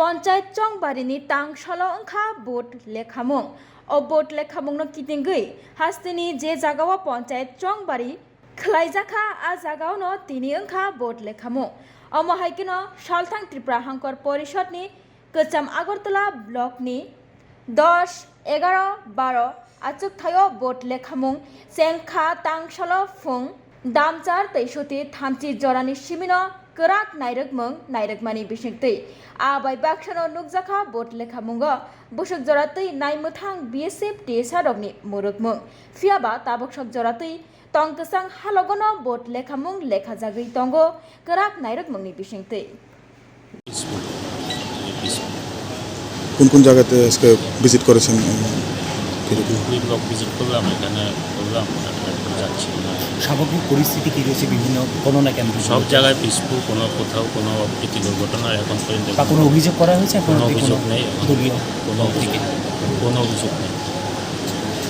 পঞ্চায়েত চং বাড়িনি তাং সলংখা বোট লেখামুং ও বোট লেখামুংনো কিটিংগৈ হাস্তিনি যে জাগাও পঞ্চায়েত চং বাড়ি খ্লাইজাখা আ জাগাওনো তিনি অংখা বোট লেখামুং অমহাইকিনো সালথাং ত্রিপুরা হংকর পরিষদ নি, কচাম আগরতলা ব্লক নি। দশ এগারো বারো আচুক থায় বোট লেখামুং চেংখা তাংসল ফুং। दामचार तैसुति थामथि जरानि सिमिनो गोराक नायरगमों नायरगमानि बिसिंतै आबाय बाक्सानो नुकजाखा बोट लेखामुंगो बुसुक जरातै नायमोथां बिएसएफ टिएसआरनि मुरुगमुं फियाबा ताबकसक जरातै तंकसां हालगनो बोट लेखामुं लेखा जागै तंगो गोराक नायरगमंनि बिसिंतै পিসফুল পিসফুল কোন কোন জায়গাতে আজকে ভিজিট করেছেন কিরকম দুই ব্লক ভিজিট করলাম এখানে করলাম যাচ্ছি। স্বাভাবিক পরিস্থিতি কি রয়েছে বিভিন্ন কোনো না কেন্দ্র সব জায়গায় পিসফুল কোনো কোথাও কোনো অপ্রীতি দুর্ঘটনা এখন পর্যন্ত কোনো অভিযোগ করা হয়েছে? কোনো অভিযোগ নেই কোনো অভিযোগ কোনো অভিযোগ নেই।